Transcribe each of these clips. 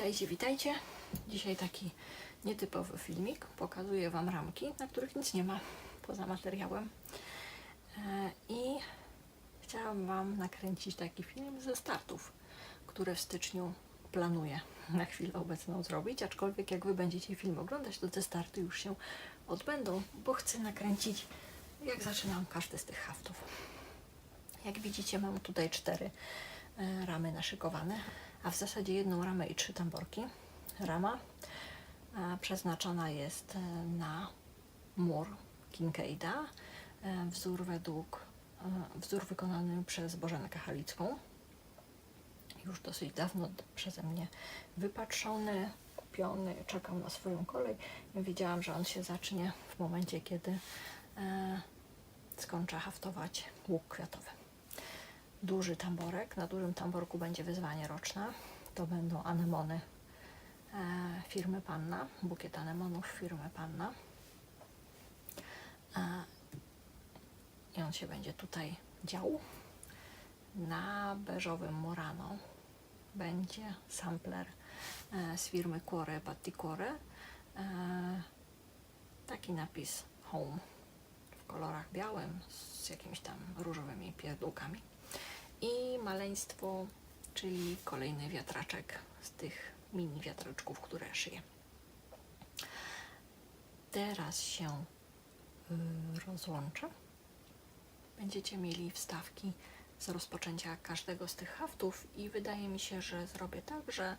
Witajcie, witajcie. Dzisiaj taki nietypowy filmik. Pokazuję Wam ramki, na których nic nie ma poza materiałem. E, I chciałam Wam nakręcić taki film ze startów, które w styczniu planuję na chwilę obecną zrobić. Aczkolwiek jak Wy będziecie film oglądać, to te starty już się odbędą, bo chcę nakręcić, jak zaczynam każdy z tych haftów. Jak widzicie, mam tutaj cztery e, ramy naszykowane, a w zasadzie jedną ramę i trzy tamborki. Rama e, przeznaczona jest e, na mur Kincaida, e, wzór według wzór wykonany przez Bożenkę Halicką. Już dosyć dawno przeze mnie wypatrzony, kupiony, czekał na swoją kolej. Wiedziałam, że on się zacznie w momencie, kiedy skończę haftować łuk kwiatowy duży tamborek. Na dużym tamborku będzie wyzwanie roczne. To będą anemony e, firmy Panna, bukiet anemonów firmy Panna. E, I on się będzie tutaj dział. Na beżowym Murano będzie sampler e, z firmy Cuore Batticuore. E, taki napis Home w kolorach białym z jakimiś tam różowymi pierdółkami i maleństwo, czyli kolejny wiatraczek z tych mini wiatraczków, które szyję. Teraz się y, rozłączę. Będziecie mieli wstawki z rozpoczęcia każdego z tych haftów i wydaje mi się, że zrobię tak, że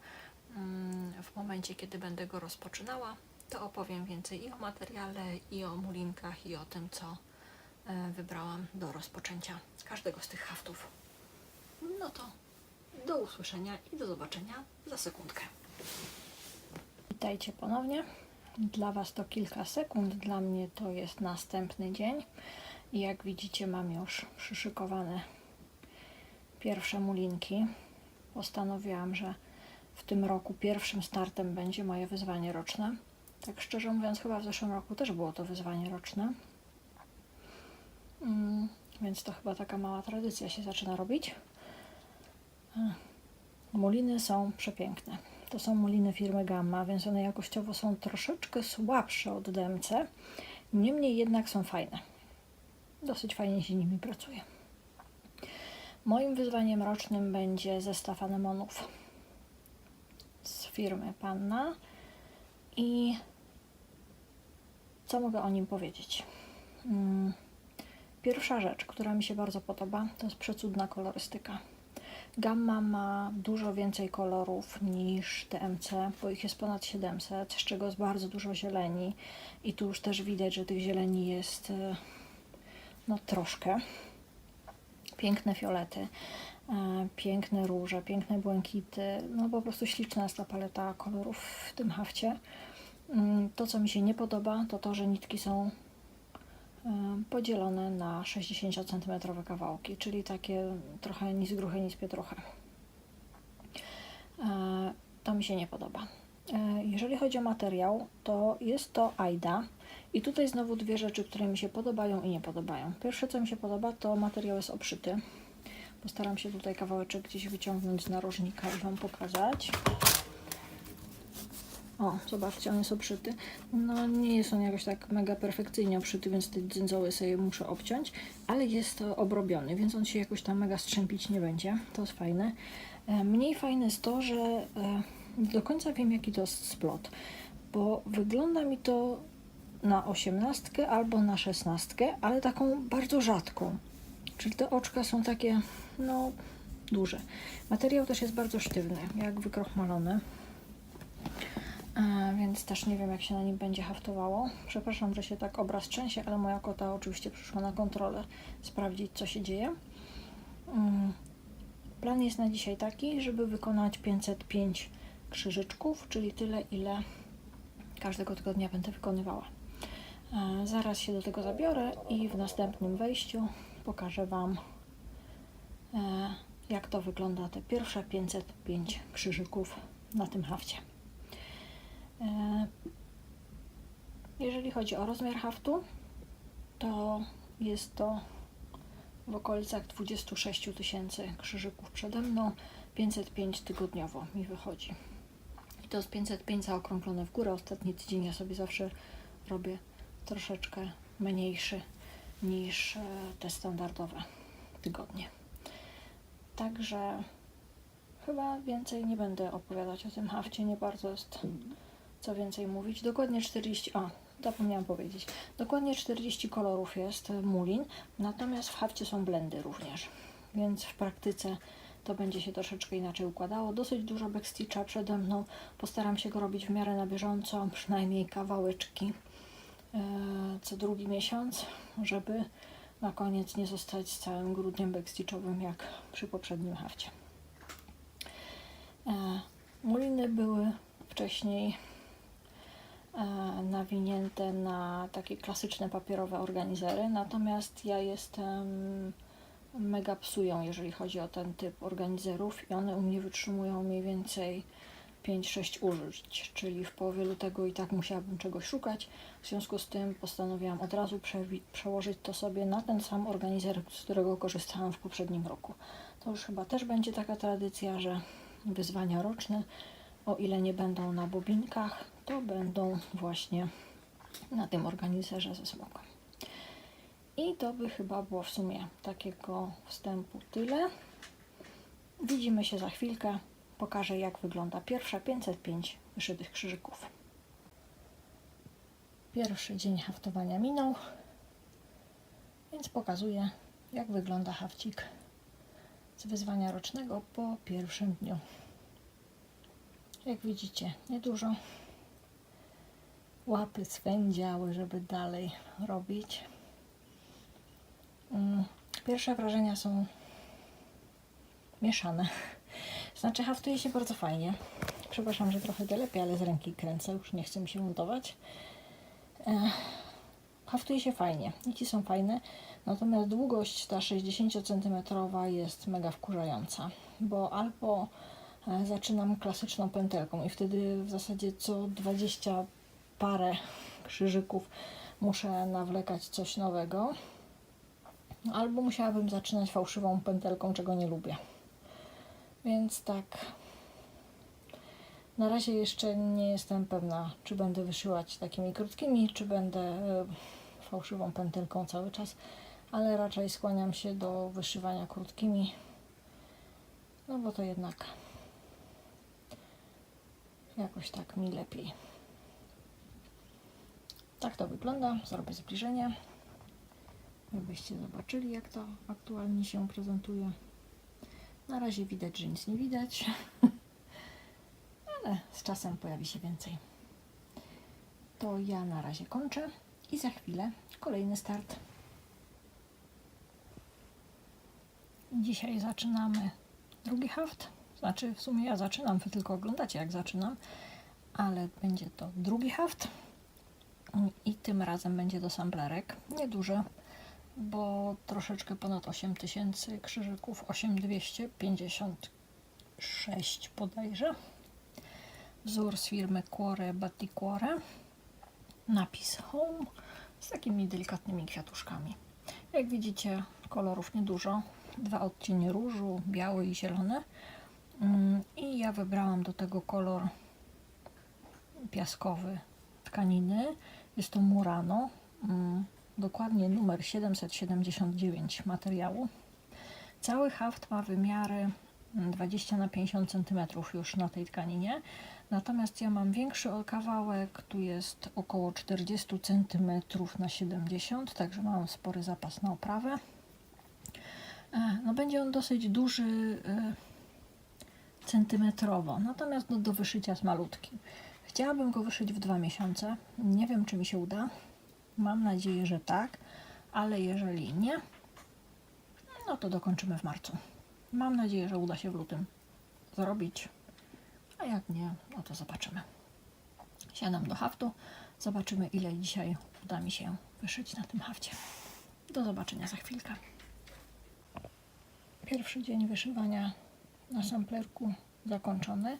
mm, w momencie, kiedy będę go rozpoczynała, to opowiem więcej i o materiale, i o mulinkach, i o tym, co e, wybrałam do rozpoczęcia każdego z tych haftów. No to do usłyszenia i do zobaczenia za sekundkę. Witajcie ponownie. Dla Was to kilka sekund, dla mnie to jest następny dzień. I jak widzicie, mam już przyszykowane pierwsze mulinki. Postanowiłam, że w tym roku pierwszym startem będzie moje wyzwanie roczne. Tak szczerze mówiąc, chyba w zeszłym roku też było to wyzwanie roczne. Mm, więc to chyba taka mała tradycja się zaczyna robić. Muliny są przepiękne. To są muliny firmy Gamma, więc one jakościowo są troszeczkę słabsze od DMC. Niemniej jednak są fajne. Dosyć fajnie się nimi pracuje. Moim wyzwaniem rocznym będzie zestaw anemonów z firmy Panna. I co mogę o nim powiedzieć? Mm, Pierwsza rzecz, która mi się bardzo podoba, to jest przecudna kolorystyka. Gamma ma dużo więcej kolorów niż TMC, bo ich jest ponad 700, z czego jest bardzo dużo zieleni. I tu już też widać, że tych zieleni jest e, no troszkę. Piękne fiolety, e, piękne róże, piękne błękity. No po prostu śliczna jest ta paleta kolorów w tym hafcie. Mm, To, co mi się nie podoba, to to, że nitki są podzielone na 60 cm kawałki, czyli takie trochę nic gruchy, nic pietruchy. E, To mi się nie podoba. E, Jeżeli chodzi o materiał, to jest to Aida. I tutaj znowu dwie rzeczy, które mi się podobają i nie podobają. Pierwsze, co mi się podoba, to materiał jest obszyty. Postaram się tutaj kawałeczek gdzieś wyciągnąć z narożnika i Wam pokazać. O, zobaczcie, on jest obszyty. No nie jest on jakoś tak mega perfekcyjnie obszyty, więc te dzynzoły sobie muszę obciąć, ale jest to obrobiony, więc on się jakoś tam mega strzępić nie będzie. To jest fajne. E, Mniej fajne jest to, że nie do końca wiem jaki to jest splot, bo wygląda mi to na osiemnastkę albo na szesnastkę, ale taką bardzo rzadką. Czyli te oczka są takie, no, duże. Materiał też jest bardzo sztywny, jak wykrochmalony. E, więc też nie wiem, jak się na nim będzie haftowało. Przepraszam, że się tak obraz trzęsie, ale moja kota oczywiście przyszła na kontrolę sprawdzić, co się dzieje. Mm. Plan jest na dzisiaj taki, żeby wykonać 505 krzyżyczków, czyli tyle, ile każdego tygodnia będę wykonywała. E, Zaraz się do tego zabiorę i w następnym wejściu pokażę Wam, e, jak to wygląda te pierwsze 505 krzyżyków na tym hafcie. E, Jeżeli chodzi o rozmiar haftu, to jest to w okolicach 26 tysięcy krzyżyków przede mną, 505 tygodniowo mi wychodzi. To jest 505 zaokrąglone w górę. Ostatni tydzień ja sobie zawsze robię troszeczkę mniejszy niż e, te standardowe tygodnie. Także chyba więcej nie będę opowiadać o tym hafcie. Nie bardzo jest co więcej mówić. Dokładnie 40. O, zapomniałam powiedzieć. Dokładnie 40 kolorów jest mulin, natomiast w hafcie są blendy również. Więc w praktyce to będzie się troszeczkę inaczej układało. Dosyć dużo backstitcha przede mną. Postaram się go robić w miarę na bieżąco, przynajmniej kawałeczki e, co drugi miesiąc, żeby na koniec nie zostać z całym grudniem backstitchowym jak przy poprzednim hafcie. E, muliny były wcześniej nawinięte na takie klasyczne papierowe organizery, natomiast ja jestem mega psują, jeżeli chodzi o ten typ organizerów i one u mnie wytrzymują mniej więcej 5-6 użyć, czyli w połowie lutego i tak musiałabym czegoś szukać. W związku z tym postanowiłam od razu przełożyć to sobie na ten sam organizer, z którego korzystałam w poprzednim roku. To już chyba też będzie taka tradycja, że wyzwania roczne, o ile nie będą na bobinkach, to będą właśnie na tym organizerze ze smokiem. I to by chyba było w sumie takiego wstępu tyle. Widzimy się za chwilkę. Pokażę, jak wygląda pierwsza 505 wyszytych krzyżyków. Pierwszy dzień haftowania minął, więc pokazuję, jak wygląda hafcik z wyzwania rocznego po pierwszym dniu. Jak widzicie, niedużo. Łapy swędziały, żeby dalej robić. Mm, Pierwsze wrażenia są mieszane. Znaczy, haftuje się bardzo fajnie. Przepraszam, że trochę lepiej, ale z ręki kręcę, już nie chcę mi się montować. E, haftuje się fajnie, nici są fajne, natomiast długość ta 60 cm jest mega wkurzająca, bo albo e, zaczynam klasyczną pętelką i wtedy w zasadzie co 20 parę krzyżyków muszę nawlekać coś nowego, albo musiałabym zaczynać fałszywą pętelką, czego nie lubię. Więc tak. Na razie jeszcze nie jestem pewna, czy będę wyszyłać takimi krótkimi, czy będę e, fałszywą pętelką cały czas, ale raczej skłaniam się do wyszywania krótkimi. No bo to jednak jakoś tak mi lepiej. Tak to wygląda. Zrobię zbliżenie, żebyście zobaczyli, jak to aktualnie się prezentuje. Na razie widać, że nic nie widać, ale z czasem pojawi się więcej. To ja na razie kończę i za chwilę kolejny start. Dzisiaj zaczynamy drugi haft. Znaczy, w sumie ja zaczynam, wy tylko oglądacie, jak zaczynam, ale będzie to drugi haft. I tym razem będzie do samplerek. Nieduże, bo troszeczkę ponad 8000 krzyżyków, 8256 bodajże. Wzór z firmy Cuore Batticuore. Napis Home z takimi delikatnymi kwiatuszkami. Jak widzicie, kolorów niedużo. Dwa odcienie różu, biały i zielony. Mm, I ja wybrałam do tego kolor piaskowy tkaniny. Jest to Murano. Mm, dokładnie numer 779 materiału. Cały haft ma wymiary 20 na 50 cm już na tej tkaninie. Natomiast ja mam większy kawałek, tu jest około 40 cm na 70 także mam spory zapas na oprawę. E, No będzie on dosyć duży e, centymetrowo, natomiast no, do wyszycia jest malutki. Chciałabym go wyszyć w dwa miesiące. Nie wiem, czy mi się uda. Mam nadzieję, że tak, ale jeżeli nie, no to dokończymy w marcu. Mam nadzieję, że uda się w lutym zrobić, a jak nie, no to zobaczymy. Siadam do haftu, zobaczymy ile dzisiaj uda mi się wyszyć na tym hafcie. Do zobaczenia za chwilkę. Pierwszy dzień wyszywania na samplerku zakończony.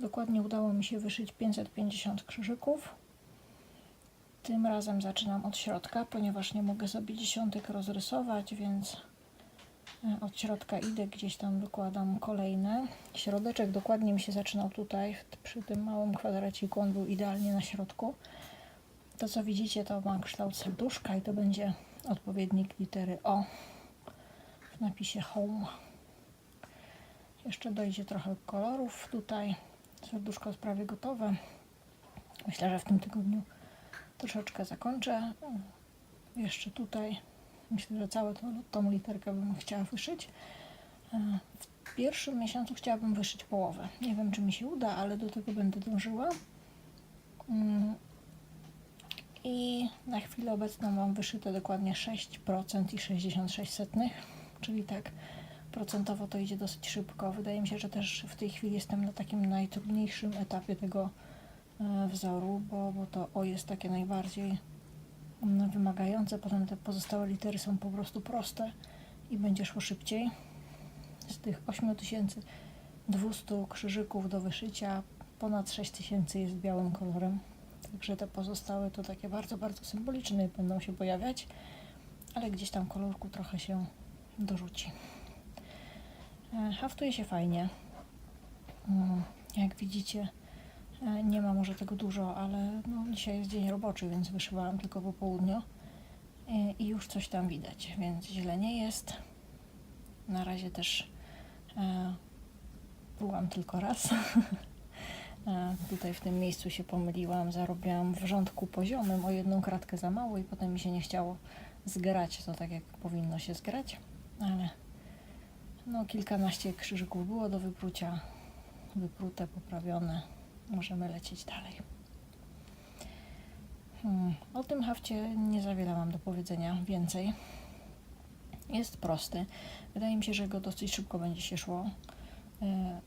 Dokładnie udało mi się wyszyć 550 krzyżyków. Tym razem zaczynam od środka, ponieważ nie mogę sobie dziesiątek rozrysować, więc E, Od środka idę, gdzieś tam wykładam kolejne. Środeczek dokładnie mi się zaczynał tutaj, przy tym małym kwadraciku, on był idealnie na środku. To co widzicie to ma kształt serduszka i to będzie odpowiednik litery O w napisie Home. Jeszcze dojdzie trochę kolorów tutaj. Serduszko jest prawie gotowe. Myślę, że w tym tygodniu troszeczkę zakończę. Jeszcze tutaj myślę, że całą tą, tą literkę bym chciała wyszyć. E, W pierwszym miesiącu chciałabym wyszyć połowę. Nie wiem, czy mi się uda, ale do tego będę dążyła. Mm. I na chwilę obecną mam wyszyte dokładnie 6% i 66 setnych, czyli tak procentowo to idzie dosyć szybko. Wydaje mi się, że też w tej chwili jestem na takim najtrudniejszym etapie tego e, wzoru, bo, bo to O jest takie najbardziej mm, wymagające. Potem te pozostałe litery są po prostu proste i będzie szło szybciej. Z tych 8200 krzyżyków do wyszycia ponad 6000 jest białym kolorem. Także te pozostałe to takie bardzo, bardzo symboliczne będą się pojawiać, ale gdzieś tam kolorku trochę się dorzuci. E, Haftuje się fajnie. Mm, Jak widzicie, e, nie ma może tego dużo, ale no, dzisiaj jest dzień roboczy, więc wyszywałam tylko po południu E, i już coś tam widać, więc źle nie jest. Na razie też e, byłam tylko raz. E, Tutaj w tym miejscu się pomyliłam, zarobiłam w rządku poziomym o jedną kratkę za mało i potem mi się nie chciało zgrać to tak jak powinno się zgrać, ale no kilkanaście krzyżyków było do wyprucia, wyprute, poprawione, możemy lecieć dalej. Hmm. O tym hafcie nie za wiele mam do powiedzenia więcej. Jest prosty. Wydaje mi się, że go dosyć szybko będzie się szło. E,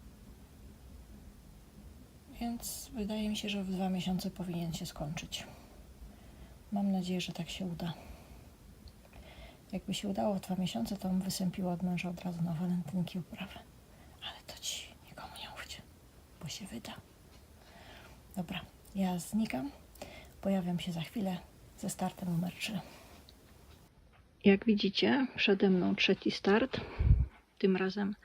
Więc wydaje mi się, że w dwa miesiące powinien się skończyć. Mam nadzieję, że tak się uda. Jakby się udało w dwa miesiące, to bym wysępiła od męża od razu na walentynki uprawę. Ale to ci nikomu nie mówcie, bo się wyda. Dobra, ja znikam. Pojawiam się za chwilę ze startem numer 3. Jak widzicie, przede mną trzeci start. Tym razem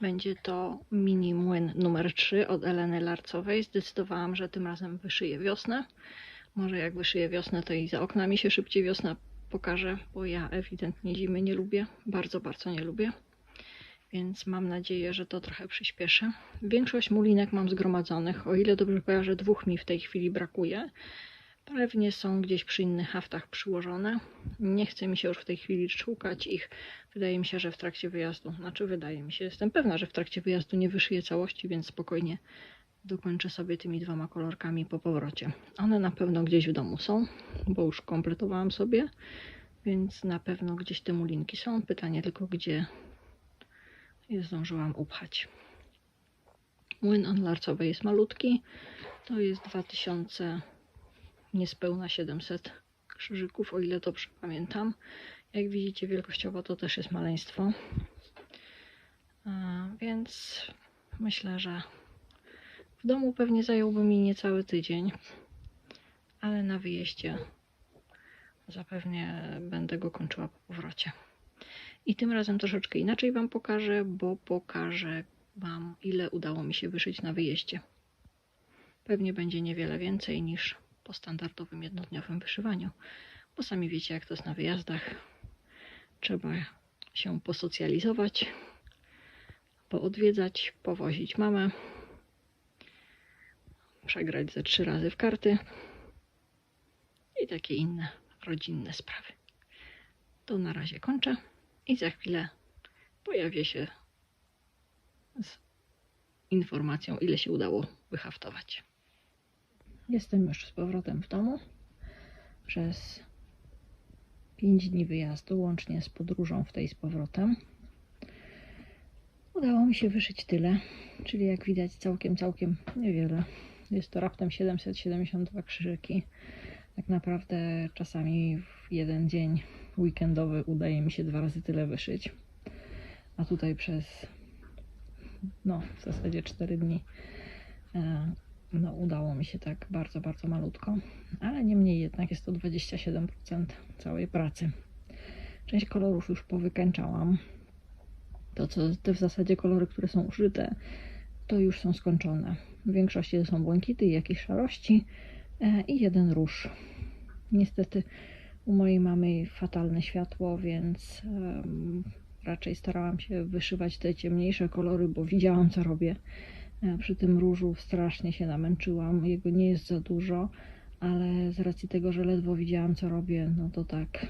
będzie to mini młyn numer 3 od Eleny Larcowej. Zdecydowałam, że tym razem wyszyję wiosnę. Może jak wyszyję wiosnę, to i za oknami się szybciej wiosna pokaże, bo ja ewidentnie zimy nie lubię. Bardzo, bardzo nie lubię. Więc mam nadzieję, że to trochę przyspieszy. Większość mulinek mam zgromadzonych. O ile dobrze kojarzę, dwóch mi w tej chwili brakuje. Pewnie są gdzieś przy innych haftach przyłożone. Nie chce mi się już w tej chwili szukać ich. Wydaje mi się, że w trakcie wyjazdu, znaczy wydaje mi się, jestem pewna, że w trakcie wyjazdu nie wyszyję całości, więc spokojnie dokończę sobie tymi dwoma kolorkami po powrocie. One na pewno gdzieś w domu są, bo już kompletowałam sobie, więc na pewno gdzieś te mulinki są. Pytanie tylko, gdzie je zdążyłam upchać. Młyn onlarcowy jest malutki. To jest 2000 niespełna 700 krzyżyków, o ile dobrze pamiętam. Jak widzicie, wielkościowo to też jest maleństwo. Więc myślę, że w domu pewnie zająłby mi niecały tydzień, ale na wyjeździe zapewnie będę go kończyła po powrocie. I tym razem troszeczkę inaczej Wam pokażę, bo pokażę Wam, ile udało mi się wyszyć na wyjeździe. Pewnie będzie niewiele więcej niż po standardowym jednodniowym wyszywaniu, bo sami wiecie, jak to jest na wyjazdach. Trzeba się posocjalizować, poodwiedzać, powozić mamę, przegrać ze trzy razy w karty i takie inne rodzinne sprawy. To na razie kończę i za chwilę pojawię się z informacją, ile się udało wyhaftować. Jestem już z powrotem w domu. Przez 5 dni wyjazdu, łącznie z podróżą w tej z powrotem. Udało mi się wyszyć tyle, czyli jak widać całkiem, całkiem niewiele. Jest to raptem 772 krzyżyki. Tak naprawdę czasami w jeden dzień weekendowy udaje mi się dwa razy tyle wyszyć. A tutaj przez no w zasadzie 4 dni e, no, udało mi się tak bardzo, bardzo malutko, ale niemniej jednak jest to 27% całej pracy. Część kolorów już powykańczałam. To co, te w zasadzie kolory, które są użyte, to już są skończone. W większości to są błękity i jakieś szarości e, i jeden róż. Niestety u mojej mamy fatalne światło, więc raczej starałam się wyszywać te ciemniejsze kolory, bo widziałam co robię. E, Przy tym różu strasznie się namęczyłam. Jego nie jest za dużo, ale z racji tego, że ledwo widziałam co robię, no to tak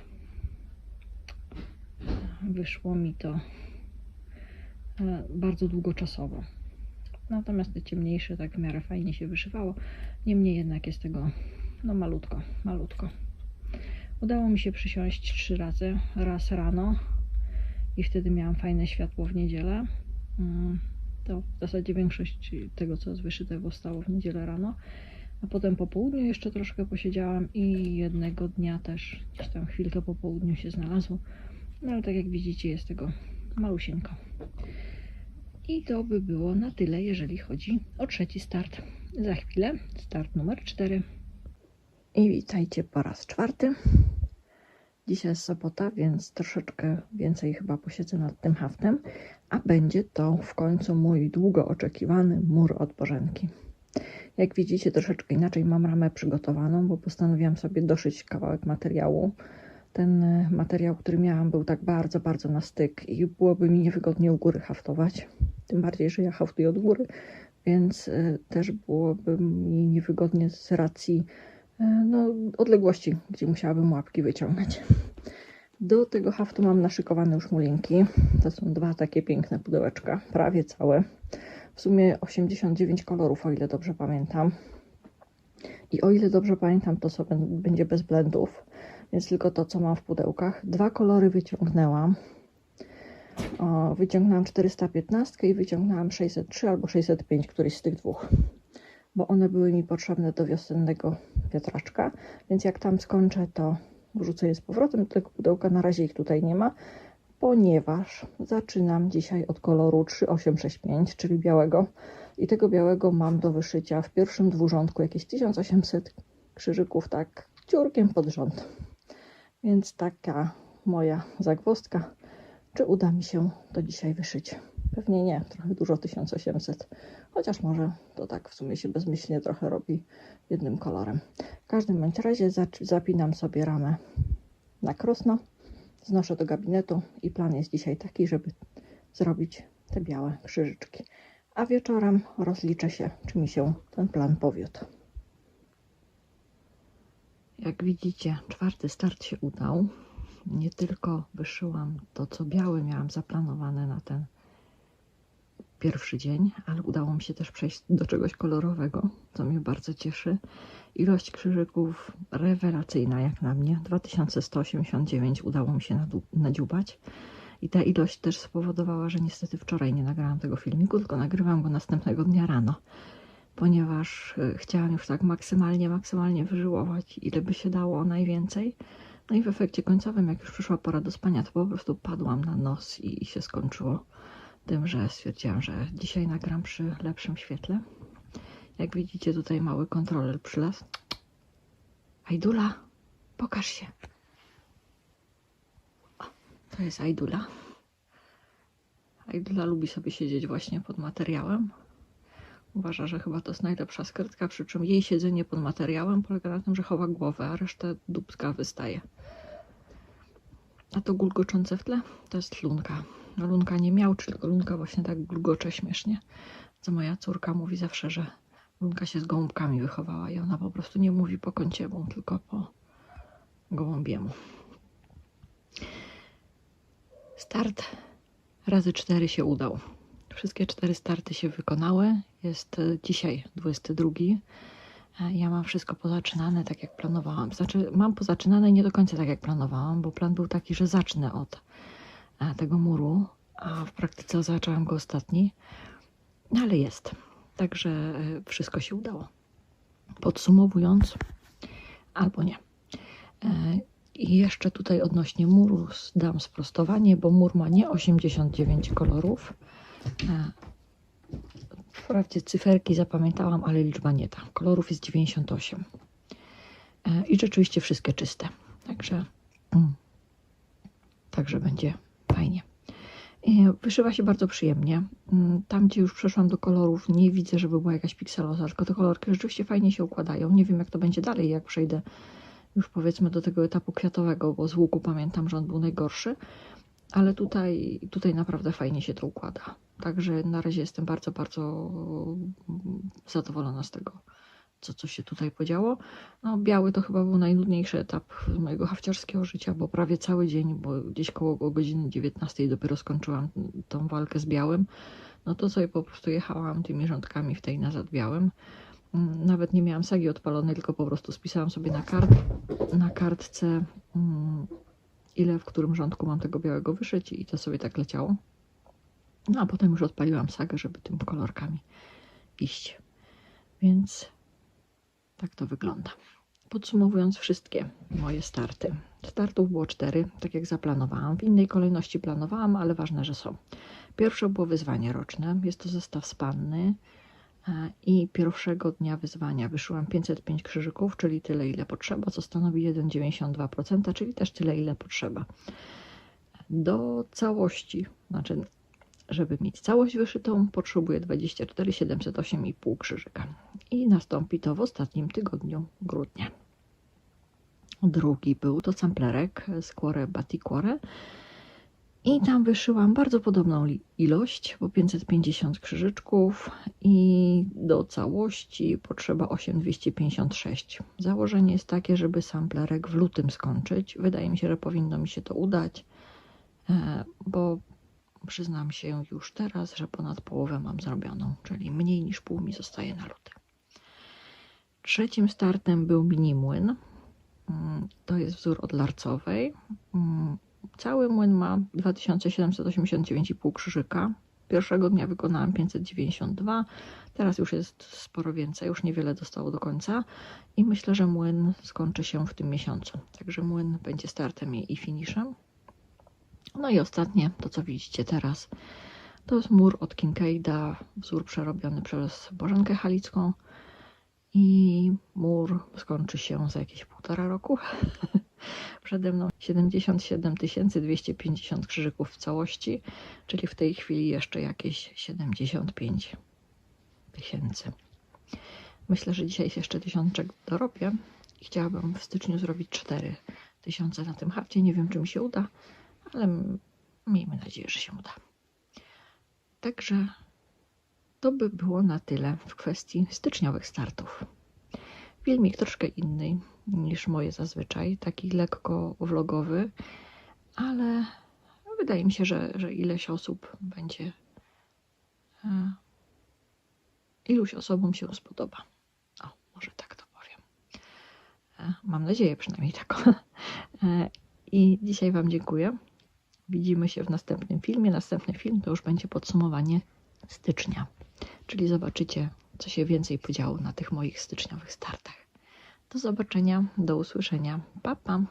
wyszło mi to e, bardzo długoczasowo. Natomiast te ciemniejsze tak w miarę fajnie się wyszywało. Niemniej jednak jest tego no malutko, malutko. Udało mi się przysiąść trzy razy. Raz rano i wtedy miałam fajne światło w niedzielę. Mm, To w zasadzie większość tego, co jest wyszyte, powstało w niedzielę rano. A potem po południu jeszcze troszkę posiedziałam i jednego dnia też gdzieś tam chwilkę po południu się znalazło. No ale tak jak widzicie jest tego malusieńko. I to by było na tyle, jeżeli chodzi o trzeci start. Za chwilę start numer 4. I witajcie po raz czwarty. Dzisiaj jest sobota, więc troszeczkę więcej chyba posiedzę nad tym haftem, a będzie to w końcu mój długo oczekiwany mur od. Jak widzicie, troszeczkę inaczej mam ramę przygotowaną, bo postanowiłam sobie doszyć kawałek materiału. Ten e, materiał, który miałam, był tak bardzo, bardzo na styk i byłoby mi niewygodnie u góry haftować. Tym bardziej, że ja haftuję od góry, więc e, też byłoby mi niewygodnie z racji e, no, odległości, gdzie musiałabym łapki wyciągać. Do tego haftu mam naszykowane już mulinki. To są dwa takie piękne pudełeczka, prawie całe. W sumie 89 kolorów, o ile dobrze pamiętam. I o ile dobrze pamiętam, to sobie będzie bez blendów, więc tylko to, co mam w pudełkach. Dwa kolory wyciągnęłam. O, wyciągnęłam 415 i wyciągnęłam 603 albo 605, któryś z tych dwóch, bo one były mi potrzebne do wiosennego wiatraczka, więc jak tam skończę, to wrzucę je z powrotem tego pudełka. Na razie ich tutaj nie ma, ponieważ zaczynam dzisiaj od koloru 3865, czyli białego. I tego białego mam do wyszycia w pierwszym dwurządku jakieś 1800 krzyżyków, tak ciurkiem pod rząd. Więc taka moja zagwozdka. Czy uda mi się to dzisiaj wyszyć? Pewnie nie, trochę dużo 1800, chociaż może to tak w sumie się bezmyślnie trochę robi jednym kolorem. W każdym bądź razie zapinam sobie ramę na krosno, znoszę do gabinetu i plan jest dzisiaj taki, żeby zrobić te białe krzyżyczki. A wieczorem rozliczę się, czy mi się ten plan powiódł. Jak widzicie, czwarty start się udał. Nie tylko wyszyłam to, co białe miałam zaplanowane na ten pierwszy dzień, ale udało mi się też przejść do czegoś kolorowego, co mnie bardzo cieszy. Ilość krzyżyków rewelacyjna jak na mnie. 2189 udało mi się nadziubać. I ta ilość też spowodowała, że niestety wczoraj nie nagrałam tego filmiku, tylko nagrywam go następnego dnia rano, ponieważ y, chciałam już tak maksymalnie, maksymalnie wyżyłować, ile by się dało najwięcej. No i w efekcie końcowym, jak już przyszła pora do spania, to po prostu padłam na nos i, się skończyło tym, że stwierdziłam, że dzisiaj nagram przy lepszym świetle. Jak widzicie, tutaj mały kontroler przylazł. Ajdula, pokaż się. O, to jest Ajdula. Ajdula lubi sobie siedzieć właśnie pod materiałem. Uważa, że chyba to jest najlepsza skrytka, przy czym jej siedzenie pod materiałem polega na tym, że chowa głowę, a resztę dubska wystaje. A to gulgoczące w tle to jest lunka. No lunka nie miał, tylko lunka właśnie tak gulgocze śmiesznie. Co moja córka mówi zawsze, że lunka się z gołąbkami wychowała i ona po prostu nie mówi po kąciemu, tylko po gołąbiemu. Start razy cztery się udał. Wszystkie cztery starty się wykonały. Jest e, dzisiaj 22. E, Ja mam wszystko pozaczynane tak jak planowałam. Znaczy, mam pozaczynane nie do końca tak jak planowałam, bo plan był taki, że zacznę od e, tego muru, a w praktyce zaczęłam go ostatni. No ale jest. Także wszystko się udało. Podsumowując, albo nie. I jeszcze tutaj odnośnie muru dam sprostowanie, bo mur ma nie 89 kolorów. Wprawdzie cyferki zapamiętałam, ale liczba nie ta. Kolorów jest 98. E, I rzeczywiście wszystkie czyste. Także, mm, także będzie fajnie. E, Wyszywa się bardzo przyjemnie. Mm, Tam, gdzie już przeszłam do kolorów, nie widzę, żeby była jakaś pikseloza, tylko te kolorki rzeczywiście fajnie się układają. Nie wiem, jak to będzie dalej, jak przejdę już powiedzmy do tego etapu kwiatowego, bo z łuku pamiętam, że on był najgorszy, ale tutaj, tutaj naprawdę fajnie się to układa. Także na razie jestem bardzo, bardzo mm, zadowolona z tego, co, co się tutaj podziało. No, biały to chyba był najnudniejszy etap mojego hafciarskiego życia, bo prawie cały dzień, bo gdzieś koło godziny 19 dopiero skończyłam tą walkę z białym. No to sobie po prostu jechałam tymi rządkami w tej nazad białym. Mm, Nawet nie miałam sagi odpalonej, tylko po prostu spisałam sobie na, kart, na kartce, mm, ile w którym rządku mam tego białego wyszyć i to sobie tak leciało. No a potem już odpaliłam sagę, żeby tym kolorkami iść. Więc tak to wygląda. Podsumowując wszystkie moje starty. Startów było cztery, tak jak zaplanowałam. W innej kolejności planowałam, ale ważne, że są. Pierwsze było wyzwanie roczne. Jest to zestaw spanny. e, I pierwszego dnia wyzwania wyszyłam 505 krzyżyków, czyli tyle, ile potrzeba, co stanowi 1,92%, czyli też tyle, ile potrzeba. Do całości, znaczy, żeby mieć całość wyszytą, potrzebuję 24 708,5 krzyżyka. I nastąpi to w ostatnim tygodniu grudnia. Drugi był to samplerek z Quore Baticore. I tam wyszyłam bardzo podobną ilość, bo 550 krzyżyczków i do całości potrzeba 8256. Założenie jest takie, żeby samplerek w lutym skończyć. Wydaje mi się, że powinno mi się to udać, e, bo przyznam się już teraz, że ponad połowę mam zrobioną, czyli mniej niż pół mi zostaje na luty. Trzecim startem był mini młyn. Mm, To jest wzór od larcowej. Mm, Cały młyn ma 2789,5 krzyżyka. Pierwszego dnia wykonałam 592, teraz już jest sporo więcej, już niewiele dostało do końca i myślę, że młyn skończy się w tym miesiącu. Także młyn będzie startem i finiszem. No i ostatnie, to co widzicie teraz, to jest mur od Kincaida, wzór przerobiony przez Bożenkę Halicką i mur skończy się za jakieś półtora roku. Przede mną 77 250 krzyżyków w całości, czyli w tej chwili jeszcze jakieś 75 tysięcy. Myślę, że dzisiaj jeszcze tysiączek dorobię i chciałabym w styczniu zrobić 4 tysiące na tym hafcie. Nie wiem, czy mi się uda, ale miejmy nadzieję, że się uda. Także to by było na tyle w kwestii styczniowych startów. Filmik troszkę inny niż moje zazwyczaj, taki lekko vlogowy, ale wydaje mi się, że, że ileś osób będzie. e, Iluś osobom się spodoba. O, może tak to powiem. E, Mam nadzieję przynajmniej taką. E, I dzisiaj Wam dziękuję. Widzimy się w następnym filmie. Następny film to już będzie podsumowanie stycznia, czyli zobaczycie, co się więcej podziało na tych moich styczniowych startach. Do zobaczenia, do usłyszenia. Pa, pa.